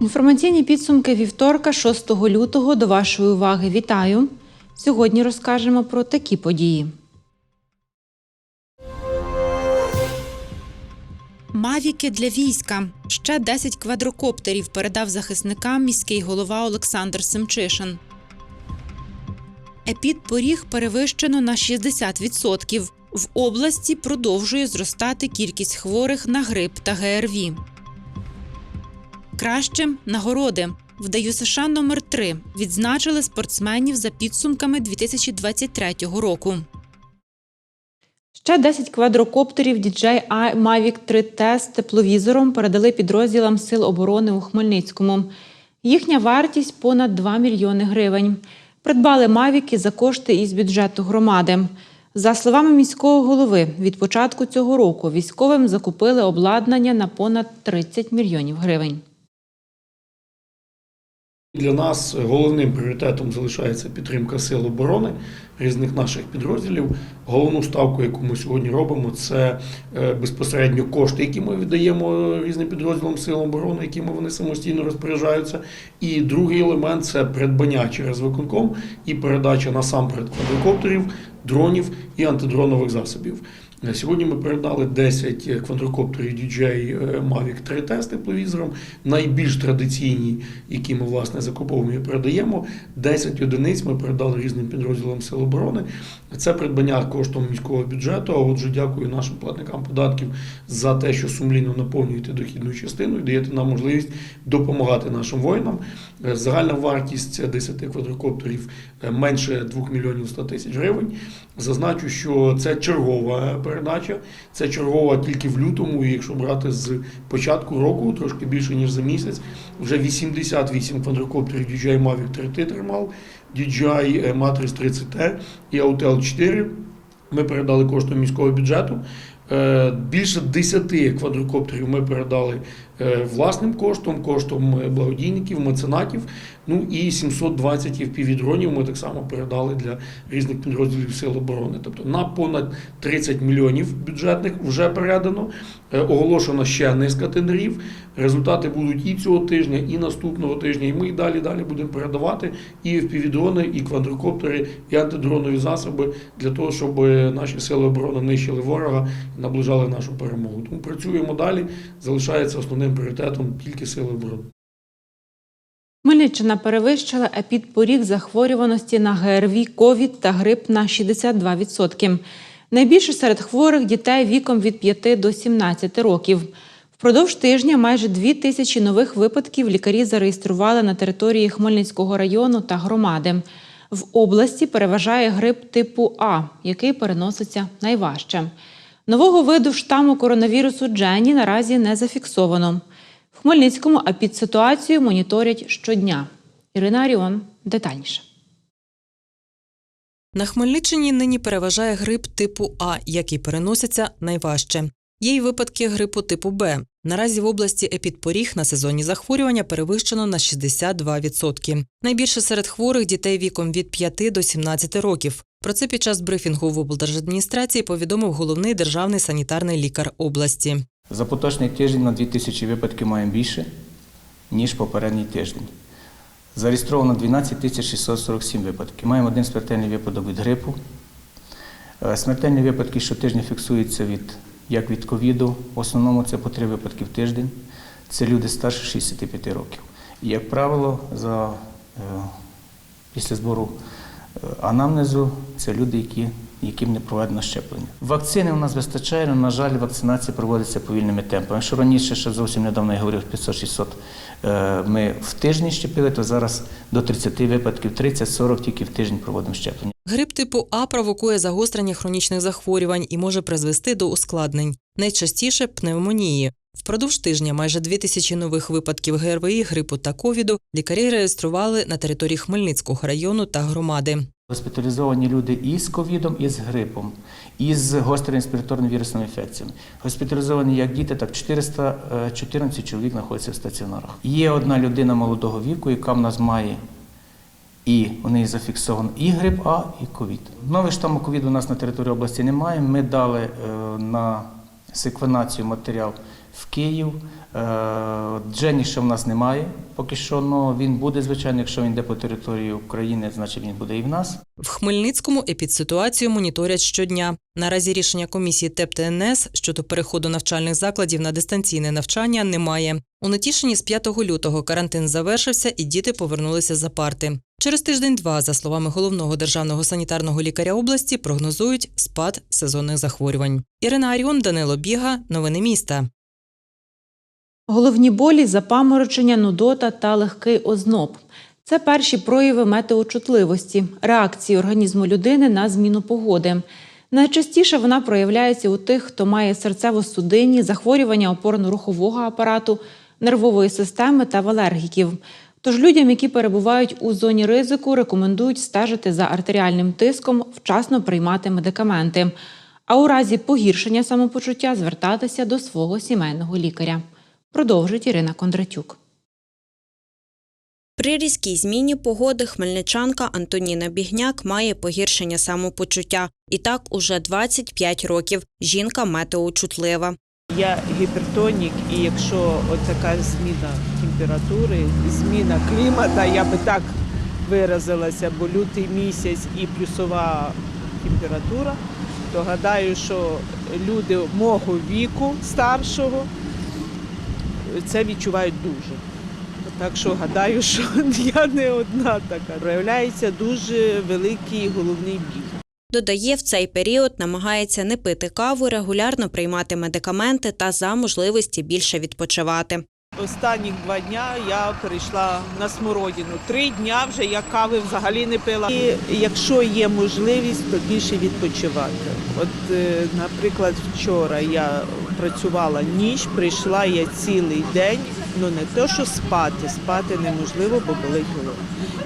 Інформаційні підсумки вівторка, 6 лютого. До вашої уваги вітаю. Сьогодні розкажемо про такі події. Мавіки для війська. Ще 10 квадрокоптерів передав захисникам міський голова Олександр Семчишин. Епідпоріг перевищено на 60%. В області продовжує зростати кількість хворих на грип та ГРВІ. Кращим нагороди в ДЮСШ номер 3 відзначили спортсменів за підсумками 2023 року. Ще 10 квадрокоптерів DJI Mavic 3T з тепловізором передали підрозділам Сил оборони у Хмельницькому. Їхня вартість понад 2 мільйони гривень. Придбали мавіки за кошти із бюджету громади. За словами міського голови, від початку цього року військовим закупили обладнання на понад 30 мільйонів гривень. Для нас головним пріоритетом залишається підтримка сил оборони різних наших підрозділів. Головну ставку, яку ми сьогодні робимо, це е, безпосередньо кошти, які ми віддаємо різним підрозділам сил оборони, якими вони самостійно розпоряджаються. І другий елемент це придбання через виконком і передача насамперед квадрокоптерів, дронів і антидронових засобів. Е, Сьогодні ми передали 10 квадрокоптерів DJI Mavic 3T з тепловізором, найбільш традиційні, які ми власне закуповуємо і передаємо. 10 одиниць ми передали різним підрозділам Сил оборони. Це придбання коштом міського бюджету. А отже, дякую нашим платникам податків за те, що сумлінно наповнюєте дохідну частину і даєте нам можливість допомагати нашим воїнам. Е, Загальна вартість 10 квадрокоптерів е, менше 2 мільйонів 100 тисяч гривень. Зазначу, що це чергова передача, це чергова тільки в лютому, і якщо брати з початку року, трошки більше ніж за місяць, вже 88 квадрокоптерів DJI Mavic 3T тримав, DJI Matrix 30T і Autel 4 ми передали коштом міського бюджету. Е, Більше 10 квадрокоптерів ми передали е, власним коштом, коштом е, благодійників, меценатів. Ну і 720 FPV-дронів ми так само передали для різних підрозділів Сил оборони. Тобто на понад 30 мільйонів бюджетних вже передано. Е, Оголошено ще низка тендерів. Результати будуть і цього тижня, і наступного тижня. І ми і далі далі будемо передавати і FPV-дрони, і квадрокоптери, і антидронові засоби для того, щоб наші сили оборони нищили ворога і наближали нашу перемогу. Тому працюємо далі. Залишається основним пріоритетом тільки сили оборони. Хмельниччина перевищила епідпоріг захворюваності на ГРВІ, ковід та грип на 62%. Найбільше серед хворих дітей віком від 5 до 17 років. Впродовж тижня майже дві тисячі нових випадків лікарі зареєстрували на території Хмельницького району та громади. В області переважає грип типу А, який переноситься найважче. Нового виду штаму коронавірусу Джені наразі не зафіксовано. В Хмельницькому епідситуацію моніторять щодня. Ірина Аріон детальніше. На Хмельниччині нині переважає грип типу А, який переноситься найважче. Є й випадки грипу типу Б. Наразі в області епідпоріг на сезонні захворювання перевищено на 62%. Найбільше серед хворих дітей віком від 5 до 17 років. Про це під час брифінгу в облдержадміністрації повідомив головний державний санітарний лікар області. За поточний тиждень на 2000 випадків маємо більше, ніж попередній тиждень. Зареєстровано 12 647 випадків. Маємо один смертельний випадок від грипу. Е, Смертельні випадки щотижня фіксуються від, як від ковіду. В основному це по три випадки в тиждень. Це люди старше 65 років. І, як правило, за, е, після збору е, анамнезу це люди, які, яким не проведено щеплення. Вакцини у нас вистачає, але, на жаль, вакцинація проводиться повільними темпами. Якщо раніше, ще зовсім недавно я говорив 500-600 е, ми в тиждень щепили, то зараз до 30 випадків, 30-40 тільки в тиждень проводимо щеплення. Грип типу А провокує загострення хронічних захворювань і може призвести до ускладнень. Найчастіше пневмонії. Впродовж тижня майже дві тисячі нових випадків ГРВІ, грипу та ковіду лікарі реєстрували на території Хмельницького району та громади. Госпіталізовані люди і з ковідом, і з грипом, і з гострими респіраторними вірусними інфекціями. Госпіталізовані як діти, так 414 чоловік знаходяться в стаціонарах. Є одна людина молодого віку, яка в нас має і у неї зафіксовано і грип А, і ковід. Нових штаму ковіду у нас на території області немає. Ми дали е, на секвенацію матеріал в Київ. Е, Джені ще в нас немає поки що, але він буде, звичайно, якщо він йде по території України, значить він буде і в нас. В Хмельницькому епідситуацію моніторять щодня. Наразі рішення комісії ТЕП ТНС щодо переходу навчальних закладів на дистанційне навчання немає. У Нетішині з 5 лютого карантин завершився і діти повернулися за парти. Через тиждень-два, за словами головного державного санітарного лікаря області, прогнозують спад сезонних захворювань. Ірина Аріон, Данило Біга, новини міста. Головні болі, запаморочення, нудота та легкий озноб. Це перші прояви метеочутливості, реакції організму людини на зміну погоди. Найчастіше вона проявляється у тих, хто має серцево-судинні, захворювання опорно-рухового апарату, нервової системи та в алергіків. Тож людям, які перебувають у зоні ризику, рекомендують стежити за артеріальним тиском, вчасно приймати медикаменти. А у разі погіршення самопочуття звертатися до свого сімейного лікаря. Продовжить Ірина Кондратюк. При різкій зміні погоди хмельничанка Антоніна Бігняк має погіршення самопочуття. І так уже 25 років. Жінка метеочутлива. Я гіпертонік, і якщо от така зміна температури, зміна клімата, я би так виразилася, бо лютий місяць і плюсова температура, то гадаю, що люди мого віку старшого це відчувають дуже. Так що гадаю, що я не одна така. Проявляється дуже великий головний біль. Додає, в цей період намагається не пити каву, регулярно приймати медикаменти та за можливості більше відпочивати. Останніх два дня я перейшла на смородину. Три дня вже я кави взагалі не пила. І якщо є можливість, то більше відпочивати. От, е, наприклад, вчора я працювала ніч, прийшла я цілий день. Ну не то, що спати, спати неможливо, бо болить голова.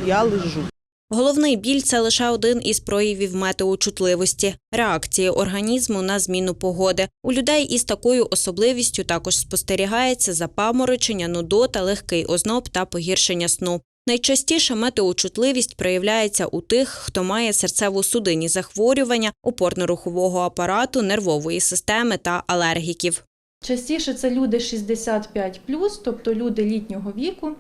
Я лежу. Головний біль це лише один із проявів метеочутливості реакції організму на зміну погоди. У людей із такою особливістю також спостерігається запаморочення, нудота, легкий озноб та погіршення сну. Найчастіше метеочутливість проявляється у тих, хто має серцево-судинні захворювання, опорно-рухового апарату, нервової системи та алергіків. Частіше це люди 65 тобто люди літнього віку.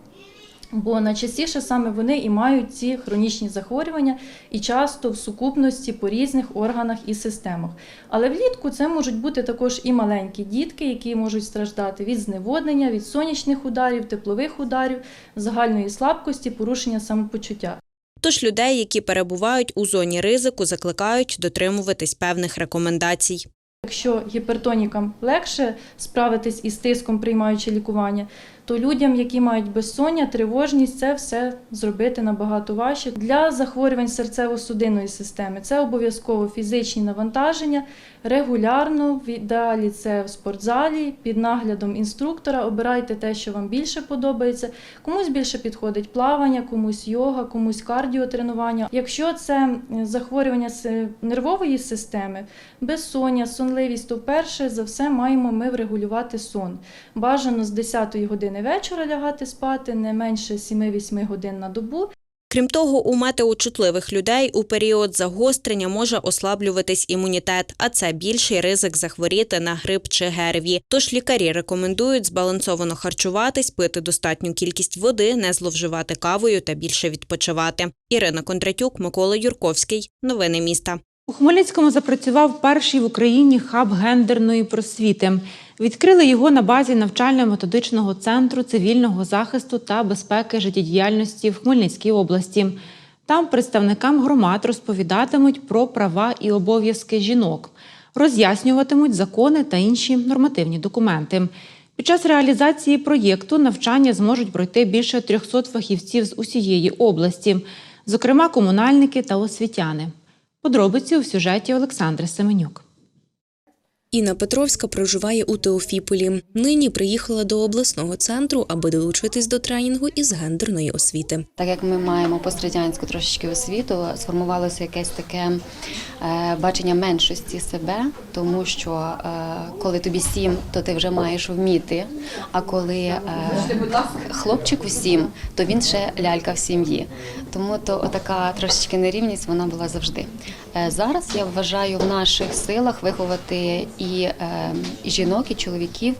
Бо найчастіше саме вони і мають ці хронічні захворювання і часто в сукупності по різних органах і системах. Але влітку це можуть бути також і маленькі дітки, які можуть страждати від зневоднення, від сонячних ударів, теплових ударів, загальної слабкості, порушення самопочуття. Тож людей, які перебувають у зоні ризику, закликають дотримуватись певних рекомендацій. Якщо гіпертонікам легше справитись із тиском, приймаючи лікування, то людям, які мають безсоння, тривожність, це все зробити набагато важче. Для захворювань серцево-судинної системи це обов'язково фізичні навантаження, регулярно, в ідеалі це в спортзалі, під наглядом інструктора. Обирайте те, що вам більше подобається. Комусь більше підходить плавання, комусь йога, комусь кардіотренування. Якщо це захворювання нервової системи, безсоння, сонливість, то перше за все маємо ми врегулювати сон. Бажано з 10 години вечора лягати спати, не менше 7-8 годин на добу. Крім того, у метеочутливих людей у період загострення може ослаблюватись імунітет, а це більший ризик захворіти на грип чи ГРВІ. Тож лікарі рекомендують збалансовано харчуватись, пити достатню кількість води, не зловживати кавою та більше відпочивати. Ірина Кондратюк, Микола Юрковський. Новини міста. У Хмельницькому запрацював перший в Україні хаб гендерної просвіти. Відкрили його на базі навчально-методичного центру цивільного захисту та безпеки життєдіяльності в Хмельницькій області. Там представникам громад розповідатимуть про права і обов'язки жінок, роз'яснюватимуть закони та інші нормативні документи. Під час реалізації проєкту навчання зможуть пройти більше 300 фахівців з усієї області, зокрема комунальники та освітяни. Подробиці у сюжеті Олександри Семенюк. Інна Петровська проживає у Теофіполі. Нині приїхала до обласного центру, аби долучитись до тренінгу із гендерної освіти. Так як ми маємо пострадянську трошечки освіту, сформувалося якесь таке е, бачення меншості себе, тому що е, коли тобі сім, то ти вже маєш вміти. А коли е, хлопчику сім, то він ще лялька в сім'ї. Тому то отака трошечки нерівність вона була завжди. Зараз я вважаю в наших силах виховати і, і жінок, і чоловіків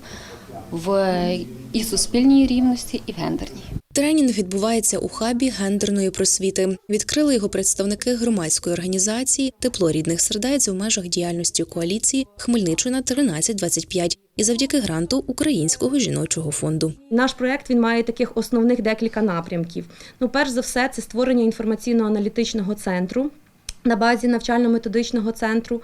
в і суспільній рівності, і в гендерній. Тренінг відбувається у хабі гендерної просвіти. Відкрили його представники громадської організації Тепло рідних сердець в межах діяльності коаліції Хмельниччина 1325 і завдяки гранту Українського жіночого фонду. Наш проект він має таких основних декілька напрямків. Ну, перш за все, це створення інформаційно-аналітичного центру на базі навчально-методичного центру е,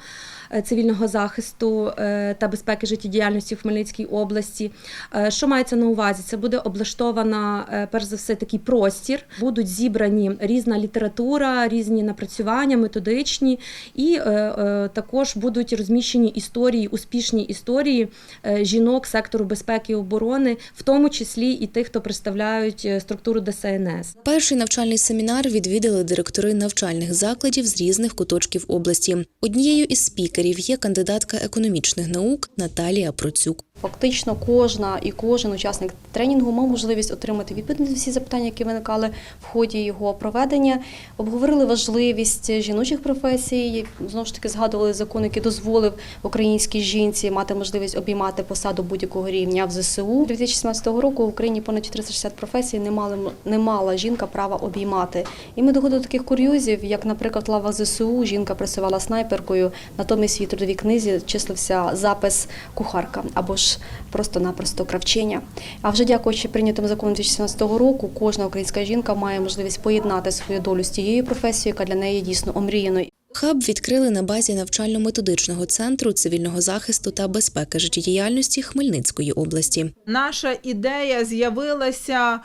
цивільного захисту е, та безпеки життєдіяльності в Хмельницькій області. Е, Що мається на увазі? Це буде облаштована е, перш за все такий простір. Будуть зібрані різна література, різні напрацювання, методичні, і е, е, також будуть розміщені історії, успішні історії е, жінок сектору безпеки і оборони, в тому числі і тих, хто представляють е, структуру ДСНС. Перший навчальний семінар відвідали директори навчальних закладів з різних куточків області. Однією із спікерів є кандидатка економічних наук Наталія Процюк. Фактично кожна і кожен учасник тренінгу мав можливість отримати відповіді на всі запитання, які виникали в ході його проведення. Обговорили важливість жіночих професій. Знову ж таки згадували закон, який дозволив українській жінці мати можливість обіймати посаду будь-якого рівня в ЗСУ. 2017 року в Україні понад 460 професій не мали не мала жінка права обіймати. І ми доходили до таких курйозів, як, наприклад, лава ЗСУ. Жінка працювала снайперкою, натомість її трудовій книзі числився запис кухарка або ж просто-напросто кравчиня. А вже дякуючи прийнятому закону 2017 року, кожна українська жінка має можливість поєднати свою долю з тією професією, яка для неї дійсно омріяною. Хаб відкрили на базі навчально-методичного центру цивільного захисту та безпеки життєдіяльності Хмельницької області. Наша ідея з'явилася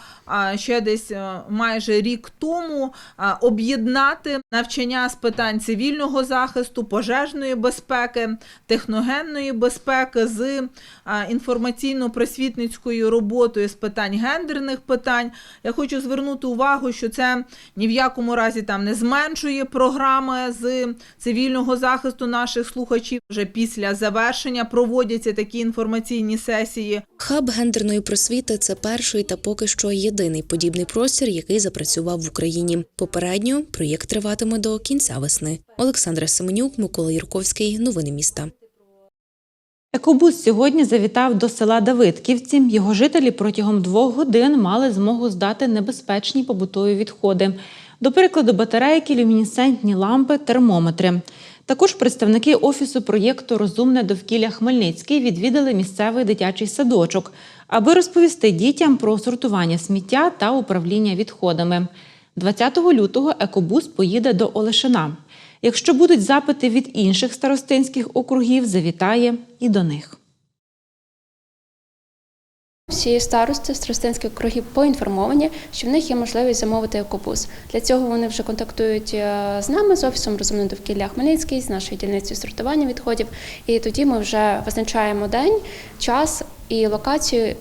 ще десь майже рік тому об'єднати навчання з питань цивільного захисту, пожежної безпеки, техногенної безпеки з інформаційно-просвітницькою роботою з питань гендерних питань. Я хочу звернути увагу, що це ні в якому разі там не зменшує програми з цивільного захисту наших слухачів. Вже після завершення проводяться такі інформаційні сесії. Хаб гендерної просвіти це перший та поки що єдиний подібний простір, який запрацював в Україні. Попередньо проєкт триватиме до кінця весни. Олександра Семенюк, Микола Юрковський. Новини міста. Екобус сьогодні завітав до села Давидківці. Його жителі протягом двох годин мали змогу здати небезпечні побутові відходи. До прикладу, батарейки, люмінесцентні лампи, термометри. Також представники офісу проєкту Розумне довкілля Хмельницький відвідали місцевий дитячий садочок, аби розповісти дітям про сортування сміття та управління відходами. 20 лютого екобус поїде до Олешина. Якщо будуть запити від інших старостинських округів, завітає і до них. Всі старости з Тростинських округів поінформовані, що в них є можливість замовити екобус. Для цього вони вже контактують е, з нами, з офісом розумне довкілля Хмельницький, з нашою дільницею сортування відходів. І тоді ми вже визначаємо день, час і локацію, е,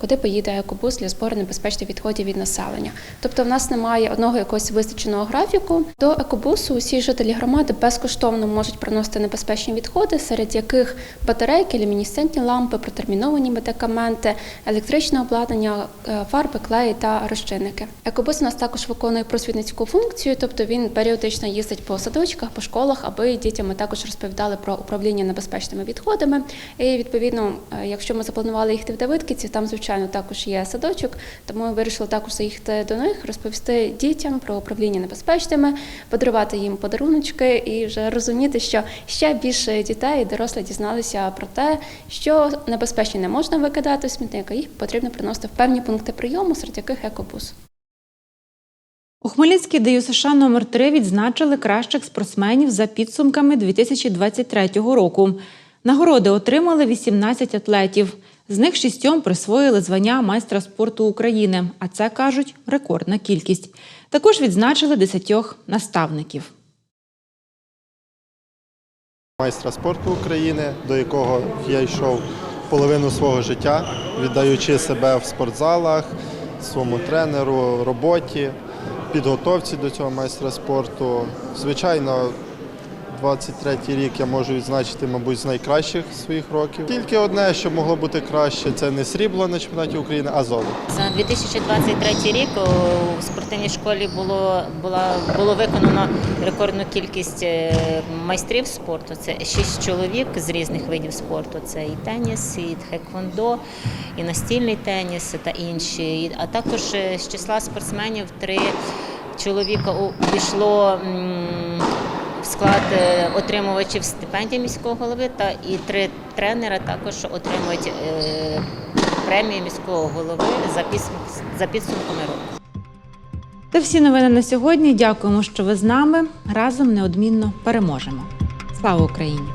куди поїде екобус для збору небезпечних відходів від населення. Тобто, в нас немає одного якогось визначеного графіку. До екобусу усі жителі громади безкоштовно можуть приносити небезпечні відходи, серед яких батарейки, люмінесцентні лампи, протерміновані медикаменти, електричне обладнання, е, фарби, клеї та розчинники. Екобус у нас також виконує просвітницьку функцію, тобто він періодично їздить по садочках, по школах, аби дітям також розповідали про управління небезпечними відходами. І відповідно, е, якщо ми запланували їхати в Давидківці, там звичайно також є садочок, тому ми вирішили також заїхати до них, розповісти дітям про управління небезпечними, подарувати їм подаруночки і вже розуміти, що ще більше дітей і дорослих дізналися про те, що небезпечні не можна викидати в смітник, а їх потрібно приносити в певні пункти прийому, серед яких екобус. У Хмельницькій ДЮСШ номер 3 відзначили кращих спортсменів за підсумками 2023 року. Нагороди отримали 18 атлетів. З них шістьом присвоїли звання майстра спорту України, а це кажуть рекордна кількість. Також відзначили 10 наставників. майстра спорту України, до якого я йшов половину свого життя, віддаючи себе в спортзалах, своєму тренеру, роботі, підготовці до цього майстра спорту. Звичайно, 23-й рік я можу відзначити, мабуть, з найкращих своїх років. Тільки одне, що могло бути краще, це не срібло на чемпіонаті України, а золото. За 2023 рік у спортивній школі було, була, було виконано рекордну кількість е, майстрів спорту. Це шість чоловік з різних видів спорту. Це і теніс, і тхеквондо, і настільний теніс та інші. А також е, з числа спортсменів три чоловіка увійшло в склад е, отримувачів стипендії міського голови, та і три тренера також отримують е, премію міського голови за підсумк- за підсумками року. Це всі новини на сьогодні. Дякуємо, що ви з нами. Разом неодмінно переможемо. Слава Україні!